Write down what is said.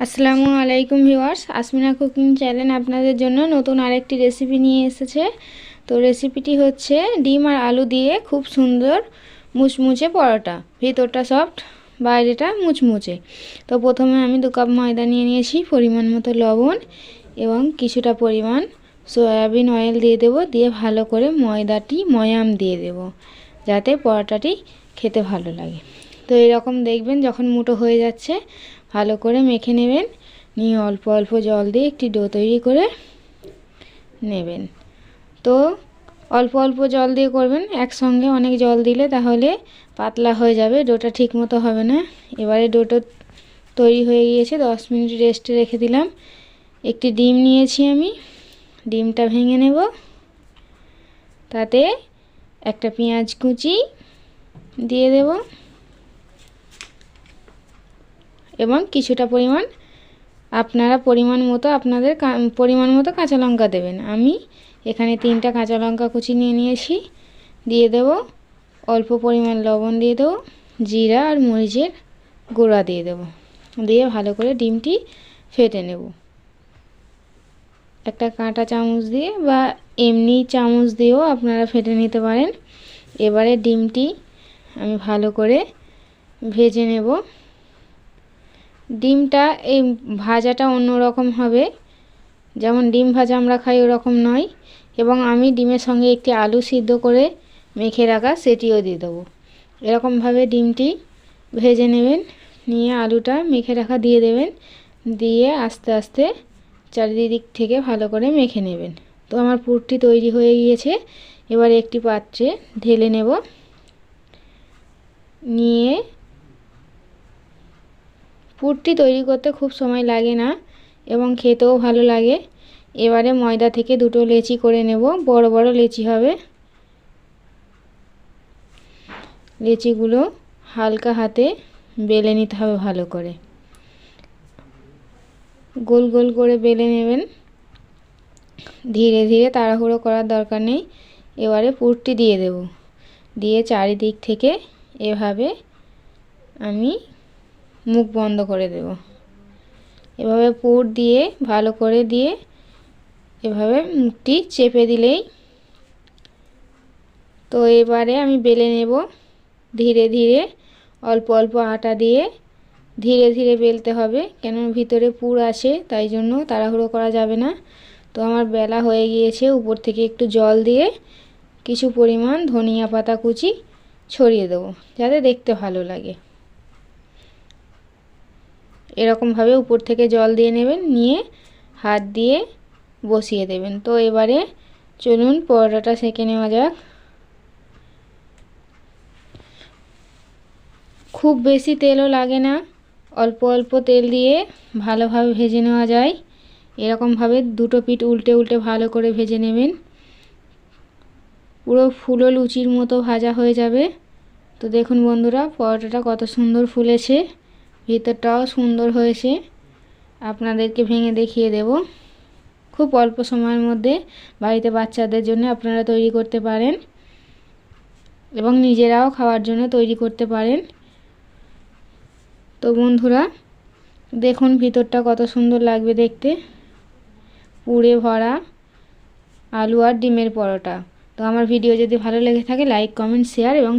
আসসালামু আলাইকুম viewers, Asmina cooking channel আপনাদের জন্য নতুন আরেকটি রেসিপি নিয়ে এসেছে। তো রেসিপিটি হচ্ছে ডিম আর আলু দিয়ে খুব সুন্দর মুচমুচে পরোটা। ভিতরটা সফট বাইরেটা মুচমুচে। তো প্রথমে আমি দু কাপ ময়দা নিয়ে নিয়েছি, পরিমাণ মতো লবণ এবং কিছুটা পরিমাণ সয়াবিন অয়েল দিয়ে দেব, দিয়ে ভালো করে ময়দাটি ময়াম দিয়ে দেব, যাতে পরোটাটি খেতে ভালো লাগে। তো এরকম দেখবেন যখন মুটো হয়ে যাচ্ছে, ভালো করে মেখে নেবেন। নিয়ে অল্প অল্প জল দিয়ে একটি ডো তৈরি করে নেবেন। তো অল্প অল্প জল দিয়ে করবেন, একসঙ্গে অনেক জল দিলে তাহলে পাতলা হয়ে যাবে, ডোটা ঠিক মতো হবে না। এবারে ডোটো তৈরি হয়ে গিয়েছে, দশ মিনিট রেস্টে রেখে দিলাম। একটি ডিম নিয়েছি আমি, ডিমটা ভেঙে নেব। তাতে একটা পেঁয়াজ কুচি দিয়ে দেব। এবং কিছুটা পরিমাণ আপনারা পরিমাণ মতো আপনাদের পরিমাণ মতো কাঁচা লঙ্কা দেবেন। আমি এখানে তিনটা কাঁচা লঙ্কা কুচি নিয়ে নিয়েছি। দিয়ে দেব অল্প পরিমাণ লবণ দিয়ে দেবো, জিরা আর মরিচের গুঁড়া দিয়ে দেব। দিয়ে ভালো করে ডিমটি ফেটে নেব। একটা কাঁটা চামচ দিয়ে বা এমনি চামচ দিয়েও আপনারা ফেটে নিতে পারেন। এবারে ডিমটি আমি ভালো করে ভেজে নেব। ডিমটা এই ভাজাটা অন্য রকম হবে। যেমন ডিম ভাজা আমরা খাই ওরকম নয়। এবং আমি ডিমের সঙ্গে একটি আলু সিদ্ধ করে মেখে রাখা সেটিও দিয়ে দেবো। এরকমভাবে ডিমটি ভেজে নেবেন, নিয়ে আলুটা মেখে রাখা দিয়ে দেবেন। দিয়ে আস্তে আস্তে চারিদিক থেকে ভালো করে মেখে নেবেন। তো আমার পুরটি তৈরি হয়ে গিয়েছে। এবার একটি পাত্রে ঢেলে নেব। নিয়ে পুরটি তৈরি করতে খুব সময় লাগে না এবং খেতেও ভালো লাগে। এবারে ময়দা থেকে দুটো লেচি করে নেব, বড় বড় লেচি হবে। লেচিগুলো হালকা হাতে বেলে নিতে হবে ভালো করে। গোল গোল করে বেলে নেবেন। ধীরে ধীরে তাড়াহুড়ো করার দরকার নেই। এবারে পুরটি দিয়ে দেব। দিয়ে চারিদিক থেকে এভাবে আমি মুখ বন্ধ করে দেব। এভাবে পুর দিয়ে, ভালো করে দিয়ে, এভাবে মুখটি চেপে দিলেই তো এবারে আমি বেলে নেব। ধীরে ধীরে, অল্প অল্প আটা দিয়ে ধীরে ধীরে বেলতে হবে। কেন ভিতরে পুর আছে তাই জন্য তাড়াহুড়ো করা যাবে না। তো আমার বেলা হয়ে গিয়েছে, উপর থেকে একটু জল দিয়ে কিছু পরিমাণ ধনিয়া পাতা কুচি ছড়িয়ে দেবো, যাতে দেখতে ভালো লাগে। এরকমভাবে উপর থেকে জল দিয়ে নেবেন, নিয়ে হাত দিয়ে বসিয়ে দেবেন। তো এবারে চলুন পরোটাটা সেঁকে নেওয়া যাক। খুব বেশি তেলও লাগে না, অল্প অল্প তেল দিয়ে ভালোভাবে ভেজে নেওয়া যায়। এরকমভাবে দুটো পিঠ উল্টে উল্টে ভালো করে ভেজে নেবেন। পুরো ফুলো লুচির মতো ভাজা হয়ে যাবে। তো দেখুন বন্ধুরা, পরোটাটা কত সুন্দর ফুলেছে। ভিতরটাও সুন্দর হয়েছে। আপনাদেরকে ভেঙে দেখিয়ে দেব। খুব অল্প সময়ের মধ্যে বাড়িতে বাচ্চাদের জন্য আপনারা তৈরি করতে পারেন এবং নিজেরাও খাওয়ার জন্য তৈরি করতে পারেন। তো বন্ধুরা, দেখুন ভিতরটা কত সুন্দর লাগবে দেখতে। পুড়ে ভরা আলু আর ডিমের পরোটা। তো আমার ভিডিও যদি ভালো লেগে থাকে, লাইক, কমেন্ট, শেয়ার এবং